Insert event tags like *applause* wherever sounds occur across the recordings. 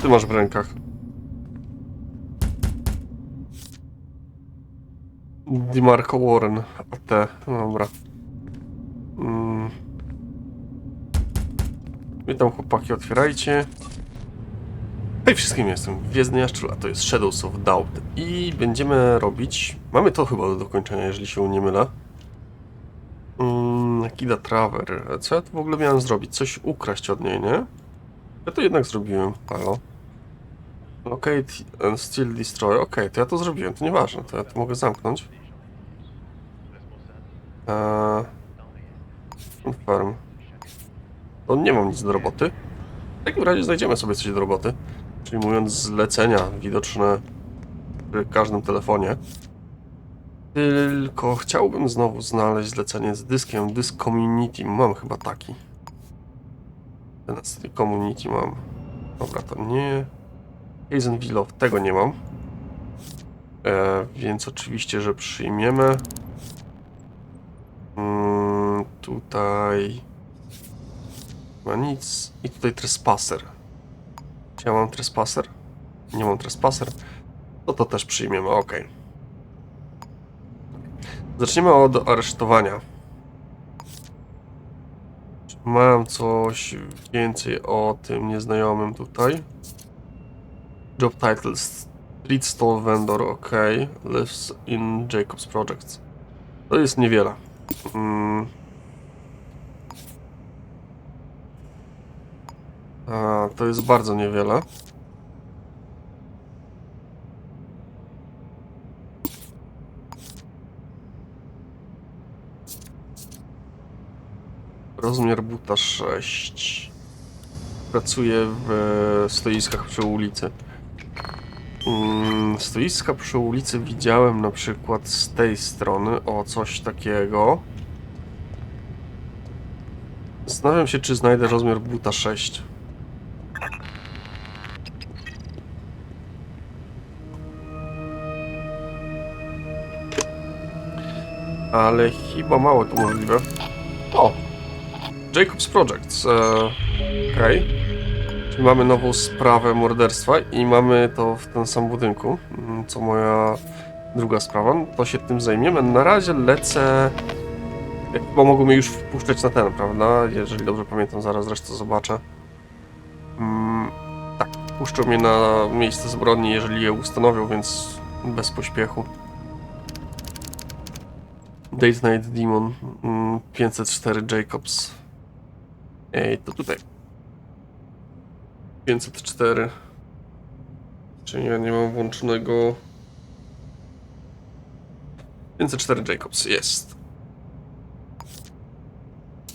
ty masz w rękach? DeMarco Warren. AT. Dobra. Mm. Witam chłopaki, otwierajcie. Hej wszystkim, jestem Gwiezdny Jaszczur, a to jest Shadows of Doubt. I będziemy robić... Mamy to chyba do dokończenia, jeżeli się nie mylę. Mm, Kida Traver. Co ja tu w ogóle miałem zrobić? Coś ukraść od niej, nie? Ja to jednak zrobiłem. Halo. Locate and still destroy. Okej, to ja to zrobiłem, to nieważne, to ja to mogę zamknąć. Eee, confirm. To nie mam nic do roboty. W takim razie znajdziemy sobie coś do roboty. Czyli mówiąc zlecenia widoczne przy każdym telefonie. Tylko chciałbym znowu znaleźć zlecenie z dyskiem. Dysk Community. Mam chyba taki. Ten Community mam. Dobra, to nie. Hazen Willow, tego nie mam. E, więc oczywiście, że przyjmiemy. Mm, tutaj. Ma nic. I tutaj Trespasser. Czy ja mam Trespasser? Nie mam Trespasser. To to też przyjmiemy, ok. Zaczniemy od aresztowania. Mam coś więcej o tym nieznajomym tutaj. Job title Street Stall Vendor, ok. Lives in Jacobs Projects. To jest niewiele. Mm. A, to jest bardzo niewiele. Rozmiar buta 6. Pracuję w stoiskach przy ulicy. Mm, Stoiska przy ulicy widziałem na przykład z tej strony. O, coś takiego. Zastanawiam się, czy znajdę rozmiar buta 6. Ale chyba mało to możliwe. O! Jacobs Projects. E, Okej. Czyli mamy nową sprawę morderstwa i mamy to w tym samym budynku, mm, co moja druga sprawa. To się tym zajmiemy. Na razie lecę... Chyba mogą mnie już wpuszczać na ten, prawda? Jeżeli dobrze pamiętam, zaraz zresztą zobaczę. Mm, tak, puszczą mnie na miejsce zbrodni, jeżeli je ustanowią, więc bez pośpiechu. Date Night Demon mm, 504 Jacobs. Ej, to tutaj. 504. Czyli ja nie mam włączonego. 504 Jacobs, jest.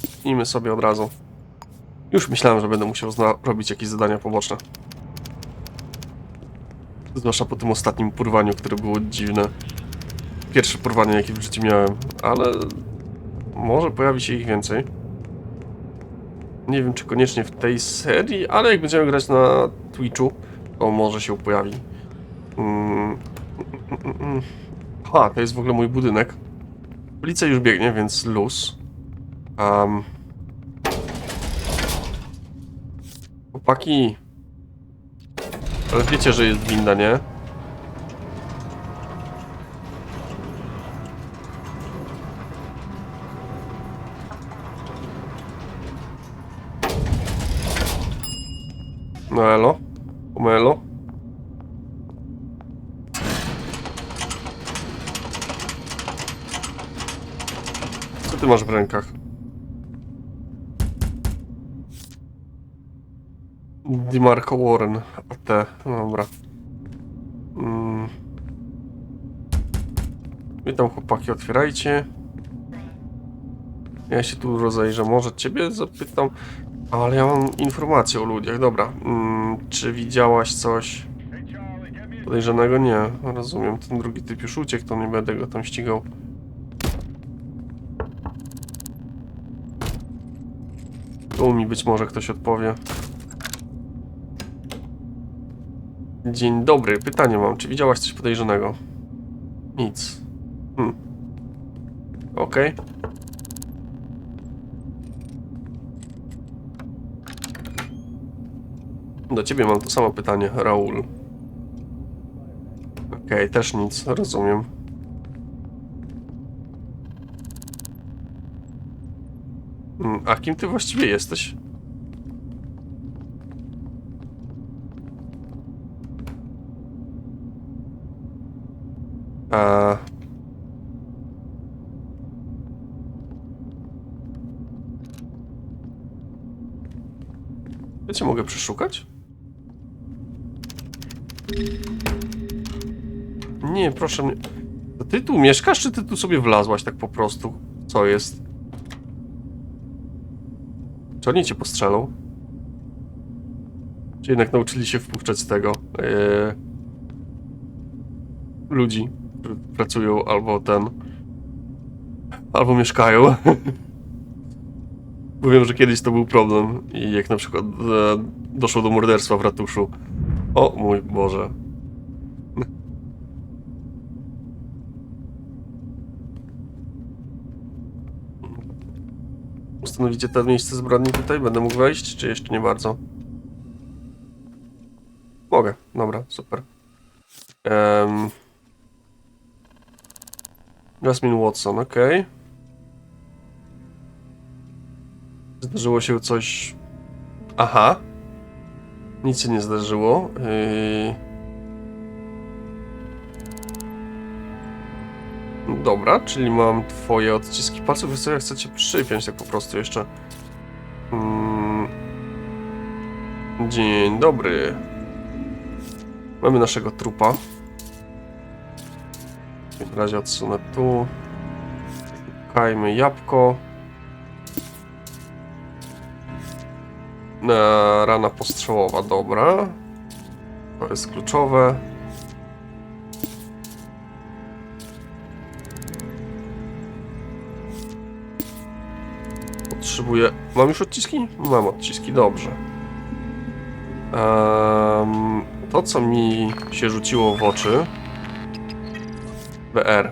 Zacznijmy sobie od razu. Już myślałem, że będę musiał robić jakieś zadania poboczne. Zwłaszcza po tym ostatnim porwaniu, które było dziwne. Pierwsze porwanie, jakie w życiu miałem, ale może pojawi się ich więcej. Nie wiem, czy koniecznie w tej serii, ale jak będziemy grać na Twitchu, to może się pojawi. Mm, mm, mm, mm. Ha, to jest w ogóle mój budynek. Policja już biegnie, więc luz. Um. Chłopaki. Ale wiecie, że jest winda, nie? No elo. Co ty masz w rękach? DeMarco Warren. AT. Dobra. Mm. Witam chłopaki, otwierajcie. Ja się tu rozejrzę. Może ciebie zapytam. Ale ja mam informacje o ludziach. Dobra. Mm, czy widziałaś coś podejrzanego? Nie. Rozumiem. Ten drugi typ już uciekł, to nie będę go tam ścigał. Tu mi być może ktoś odpowie. Dzień dobry. Pytanie mam. Czy widziałaś coś podejrzanego? Nic. Hmm. Okej. Do ciebie mam to samo pytanie, Raul. Okej, też nic, rozumiem. Mm, A kim ty właściwie jesteś? A... Ja mogę przeszukać? Nie, proszę mnie. Ty tu mieszkasz, czy ty tu sobie wlazłaś tak po prostu? Co jest? Czy oni cię postrzelą? Czy jednak nauczyli się wpuszczać z tego? Eee, ludzi, którzy pracują albo ten. Albo mieszkają. *laughs* Bo wiem, że kiedyś to był problem i jak na przykład e, doszło do morderstwa w ratuszu. O mój Boże. Ustanowicie to miejsce zbrodni tutaj? Będę mógł wejść, czy jeszcze nie bardzo? Mogę, dobra, super. Um, Jasmine Watson, okej. Zdarzyło się coś... Aha. Nic się nie zdarzyło. Yy... Dobra, czyli mam twoje odciski palców. Wiesz co, ja chcę cię przypiąć tak po prostu jeszcze. Mm. Dzień dobry. Mamy naszego trupa. W takim razie odsunę tu. Szukajmy jabłko. E, Rana postrzałowa, dobra. To jest kluczowe. Potrzebuję. Mam już odciski? Mam odciski, dobrze. To, co mi się rzuciło w oczy. BR.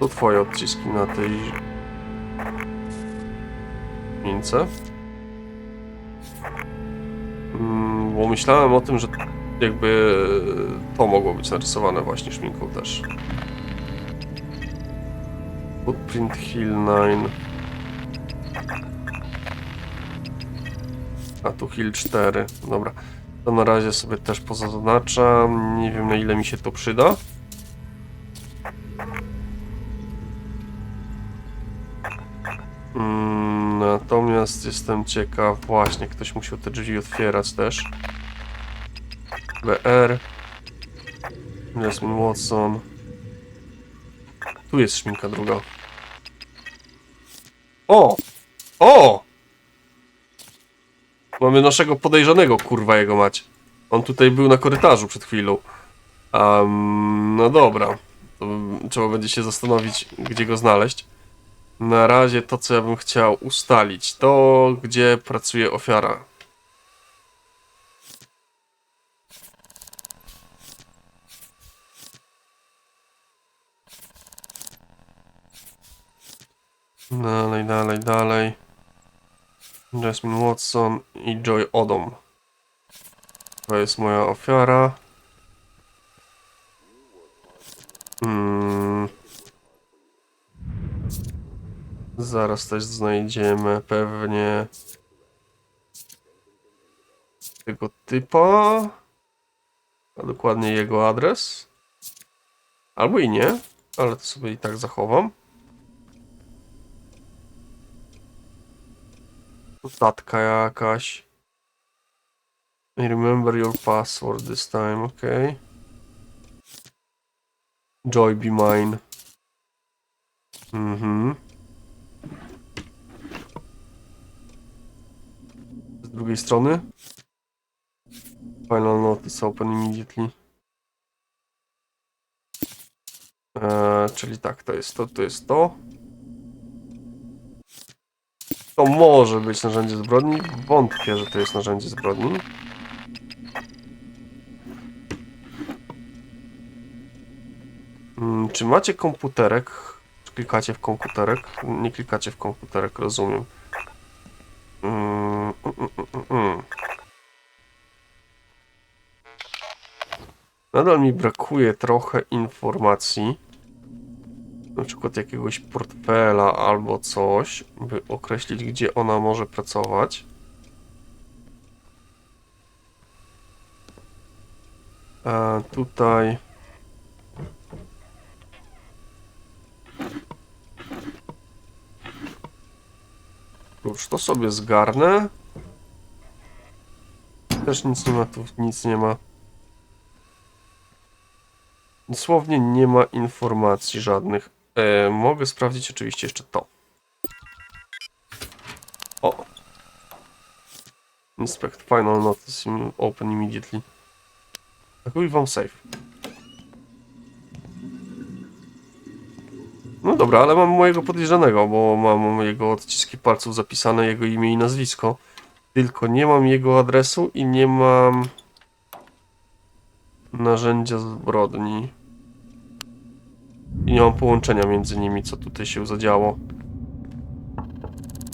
To twoje odciski na tej mince. Bo myślałem o tym, że jakby to mogło być narysowane właśnie szminką też. Footprint Hill 9. A tu Hill 4. Dobra. To na razie sobie też pozaznaczam. Nie wiem na ile mi się to przyda. Mm, Natomiast jestem ciekaw, właśnie, ktoś musiał te drzwi otwierać też. BR. Jasmine Watson. Tu jest szminka druga. O! O! Mamy naszego podejrzanego, kurwa jego mać. On tutaj był na korytarzu przed chwilą. Um, no dobra. To trzeba będzie się zastanowić, gdzie go znaleźć. Na razie to, co ja bym chciał ustalić, to gdzie pracuje ofiara. Dalej, dalej, dalej. Jasmine Watson i Joy Odom. To jest moja ofiara. Hmm. Zaraz też znajdziemy pewnie tego typa, a dokładnie jego adres. Albo i nie, ale to sobie i tak zachowam. Notatka jakaś. I remember your password this time, ok. Joy be mine. Mhm. Z drugiej strony. Final notice open immediately. Eee, czyli tak, to jest to, to jest to. To może być narzędzie zbrodni. Wątpię, że to jest narzędzie zbrodni. Hmm, czy macie komputerek? Czy klikacie w komputerek? Nie klikacie w komputerek, rozumiem. Mm, mm, mm, mm. mm, mm. Nadal mi brakuje trochę informacji. Na przykład jakiegoś portfela albo coś, by określić, gdzie ona może pracować. A tutaj. Już to sobie zgarnę. Też nic nie ma tu, nic nie ma. Dosłownie nie ma informacji żadnych. E, mogę sprawdzić oczywiście jeszcze to. O. Inspect final notice open immediately. Atakuj wam safe. No dobra, ale mam mojego podejrzanego, bo mam jego odciski palców zapisane, jego imię i nazwisko. Tylko nie mam jego adresu i nie mam narzędzia zbrodni. I nie mam połączenia między nimi, co tutaj się zadziało.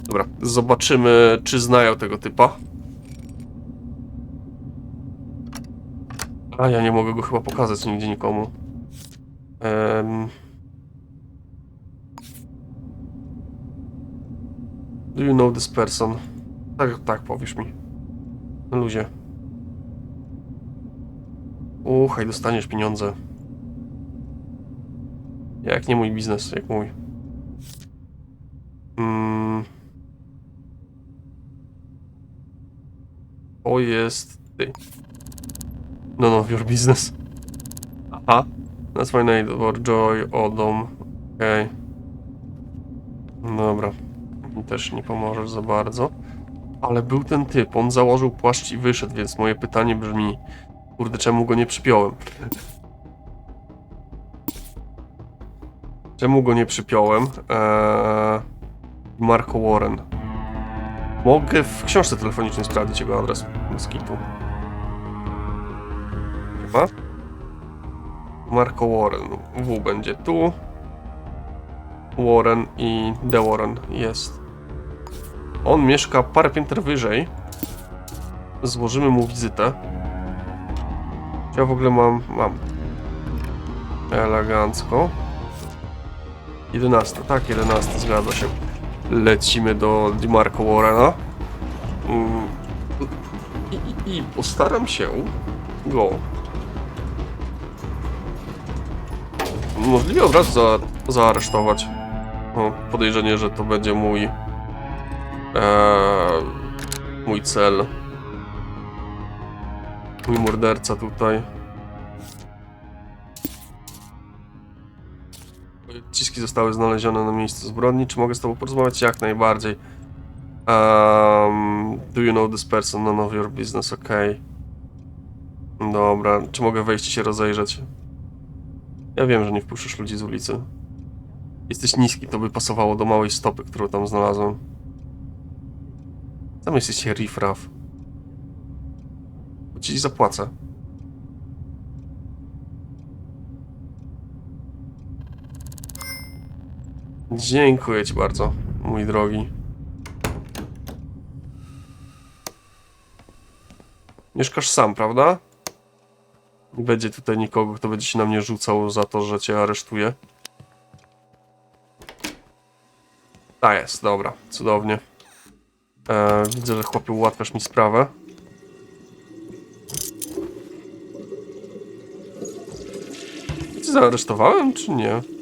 Dobra, zobaczymy, czy znają tego typa. A ja nie mogę go chyba pokazać nigdzie nikomu. Em. Do you know this person? Tak, tak, powiesz mi. Luzie. Uchaj, dostaniesz pieniądze. Jak nie mój biznes, jak mój. Mm. To jest ty. No, no, your business. Aha. That's my name, or Joy, Odom. Okej. Dobra. Mi też nie pomożesz za bardzo. Ale był ten typ, on założył płaszcz i wyszedł, więc moje pytanie brzmi... Kurde, czemu go nie przypiąłem? Czemu go nie przypiąłem? Eee, Marco Warren. Mogę w książce telefonicznej sprawdzić jego adres z kitu. Chyba? Marco Warren. W będzie tu. Warren i The Warren jest. On mieszka parę pięter wyżej. Złożymy mu wizytę. Ja w ogóle mam. Mam. Elegancko. 11, tak, 11, zgadza się. Lecimy do DiMarco Warrena. Mm, I, i, I postaram się go możliwie od razu za, zaaresztować. Mam podejrzenie, że to będzie mój e, mój cel. Mój morderca tutaj. Odciski zostały znalezione na miejscu zbrodni. Czy mogę z tobą porozmawiać? Jak najbardziej. Um, do you know this person? None of your business, okej. Dobra, czy mogę wejść i się rozejrzeć? Ja wiem, że nie wpuszczasz ludzi z ulicy. Jesteś niski, to by pasowało do małej stopy, którą tam znalazłem. Tam jesteście riffraff. Bo ci zapłacę. Dziękuję ci bardzo, mój drogi. Mieszkasz sam, prawda? Nie będzie tutaj nikogo, kto będzie się na mnie rzucał za to, że cię aresztuję. A jest, dobra, cudownie. E, widzę, że chłopie ułatwiasz mi sprawę. Cię zaaresztowałem, czy nie?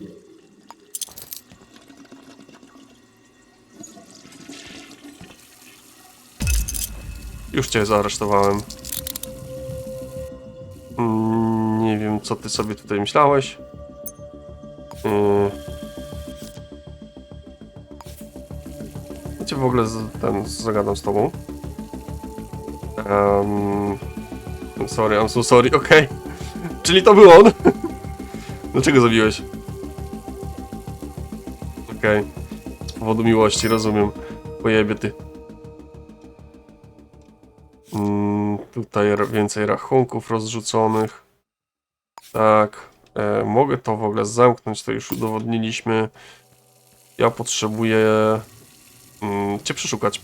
Już cię zaaresztowałem. Mm, Nie wiem, co ty sobie tutaj myślałeś. Yy. Wiecie, w ogóle z, ten, zagadam z tobą. Um, sorry, I'm so sorry, *laughs* okej. Czyli to był on. *laughs* Dlaczego zabiłeś? Okej. Z powodu miłości, rozumiem. Pojebie ty. Tutaj więcej rachunków rozrzuconych. Tak. E, mogę to w ogóle zamknąć, to już udowodniliśmy. Ja potrzebuję mm, cię przeszukać.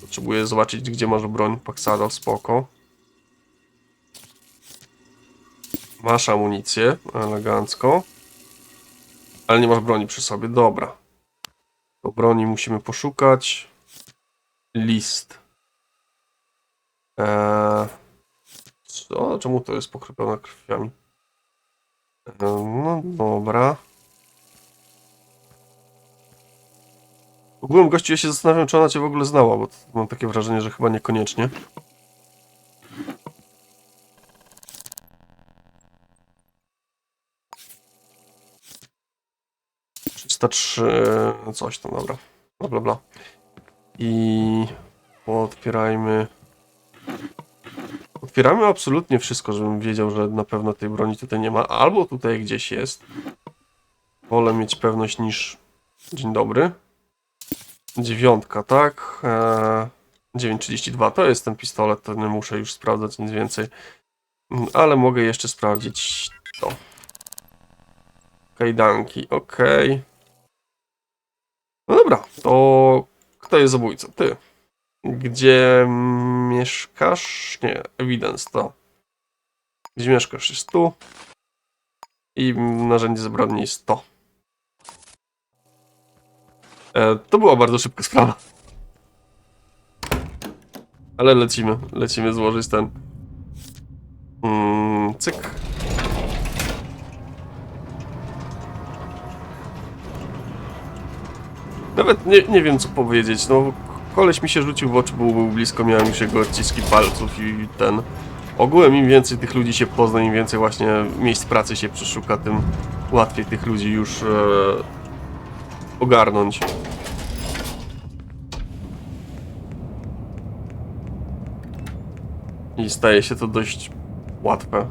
Potrzebuję zobaczyć, gdzie masz broń. Paxadal, spoko. Masz amunicję, elegancko. Ale nie masz broni przy sobie, dobra. Do broni musimy poszukać. List. Eee, co? Czemu to jest pokrypione krwiami? Eee, no dobra. Ogółem gościu, ja się zastanawiam, czy ona cię w ogóle znała, bo mam takie wrażenie, że chyba niekoniecznie. Trzy, coś tam, dobra. Bla, bla, bla. I otwierajmy. Otwieramy absolutnie wszystko, żebym wiedział, że na pewno tej broni tutaj nie ma. Albo tutaj gdzieś jest. Wolę mieć pewność niż... Dzień dobry. Dziewiątka, tak? Eee, 9.32 to jest ten pistolet, to nie muszę już sprawdzać nic więcej. Ale mogę jeszcze sprawdzić to. Kajdanki, okej. No dobra, to kto jest zabójcą? Ty. Gdzie mieszkasz? Nie, evidence to. Gdzie mieszkasz jest tu. I narzędzie zbrodni jest to. E, to była bardzo szybka sprawa. Ale lecimy, lecimy złożyć ten. Mm, cyk. Nawet nie, nie wiem co powiedzieć, no koleś mi się rzucił w oczy, bo był blisko, miałem już jego odciski palców i ten... Ogółem im więcej tych ludzi się pozna, im więcej właśnie miejsc pracy się przeszuka, tym łatwiej tych ludzi już e, ogarnąć. I staje się to dość łatwe.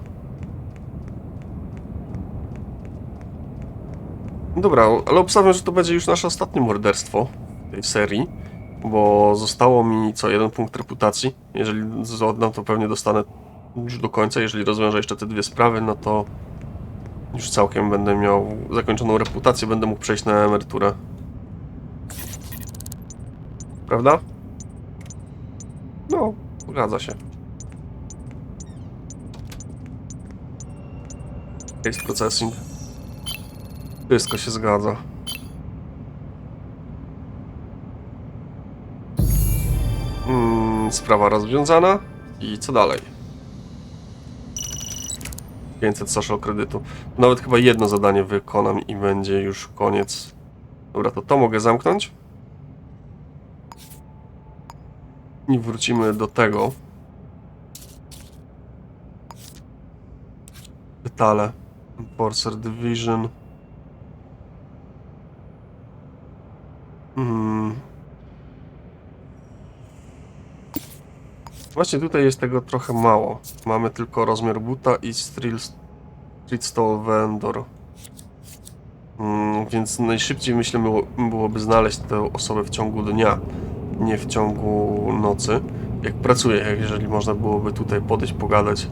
Dobra, ale obstawiam, że to będzie już nasze ostatnie morderstwo w tej serii, bo zostało mi co, jeden punkt reputacji. Jeżeli oddam, to pewnie dostanę już do końca. Jeżeli rozwiążę jeszcze te dwie sprawy, no to już całkiem będę miał zakończoną reputację, będę mógł przejść na emeryturę. Prawda? No, zgadza się. Case processing. Wszystko się zgadza. Mm, sprawa rozwiązana. I co dalej? 500 social kredytu. Nawet chyba jedno zadanie wykonam i będzie już koniec. Dobra, to to mogę zamknąć. I wrócimy do tego. Detale. Enforcer Division. Hmm. Właśnie tutaj jest tego trochę mało. Mamy tylko rozmiar buta i Street, Stall Vendor. Mm, więc najszybciej myślę było, byłoby znaleźć tę osobę w ciągu dnia, nie w ciągu nocy. Jak pracuję, jak jeżeli można byłoby tutaj podejść, pogadać.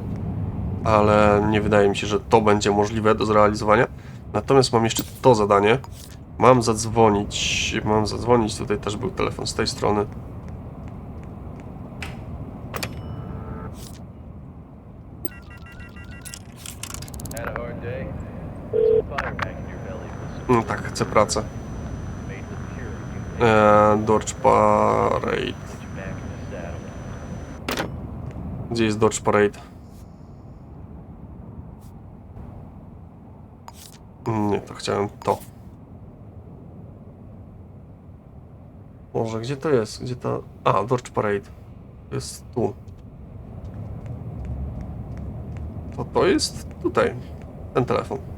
Ale nie wydaje mi się, że to będzie możliwe do zrealizowania. Natomiast mam jeszcze to zadanie. Mam zadzwonić. Mam zadzwonić. Tutaj też był telefon z tej strony. No tak, chcę pracę. Eee, Dodge Parade. Gdzie jest Dodge Parade? Nie, to chciałem to. Może, gdzie to jest? Gdzie to... A, Dodge Parade. Jest tu. To to jest tutaj. Ten telefon.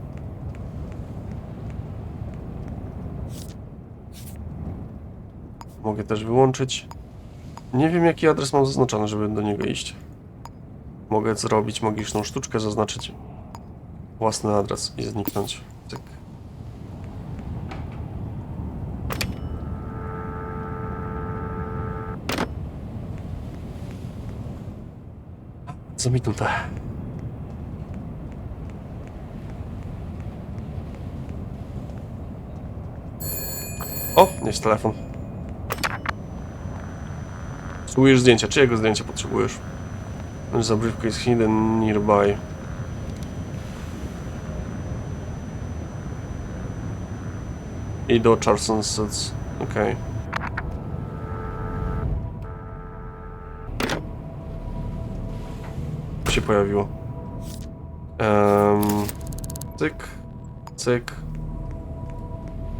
Mogę też wyłączyć. Nie wiem jaki adres mam zaznaczony, żeby do niego iść. Mogę zrobić magiczną sztuczkę, zaznaczyć własny adres i zniknąć. Mi tutaj? O, jest telefon. Potrzebujesz zdjęcia. Czyjego zdjęcia potrzebujesz? Zabrzydko jest hidden nearby. I do Charleston Sets. Okej. Się pojawiło. Um, cyk, cyk,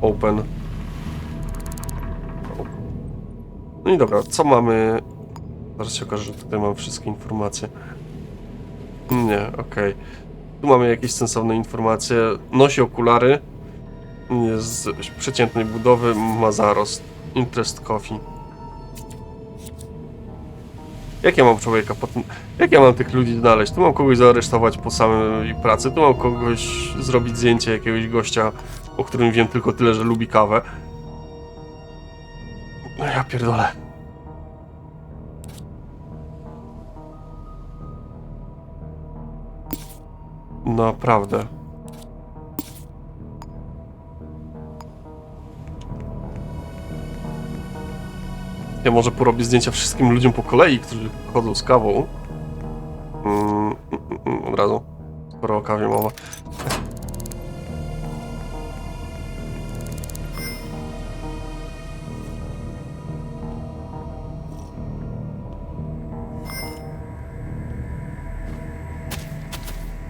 open. No i dobra, co mamy? Zaraz się okaże, że tutaj mam wszystkie informacje. Nie, okej. Tu mamy jakieś sensowne informacje. Nosi okulary. Jest z przeciętnej budowy, ma zarost. Interest coffee. Jak ja mam człowieka potem... Jak ja mam tych ludzi znaleźć? Tu mam kogoś zaaresztować po samej pracy, tu mam kogoś zrobić zdjęcie jakiegoś gościa, o którym wiem tylko tyle, że lubi kawę. No ja pierdolę. Naprawdę. Ja może porobię zdjęcia wszystkim ludziom po kolei, którzy chodzą z kawą. Mm, mm, mm, od razu. Skoro o kawie mowa.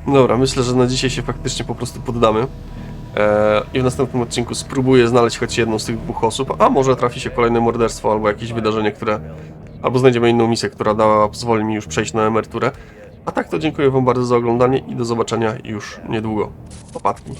Dobra, myślę, że na dzisiaj się faktycznie po prostu poddamy. Eee, I w następnym odcinku spróbuję znaleźć choć jedną z tych dwóch osób, a może trafi się kolejne morderstwo albo jakieś wydarzenie, które... Albo znajdziemy inną misję, która da, pozwoli mi już przejść na emeryturę. A tak to dziękuję Wam bardzo za oglądanie i do zobaczenia już niedługo. Popatki.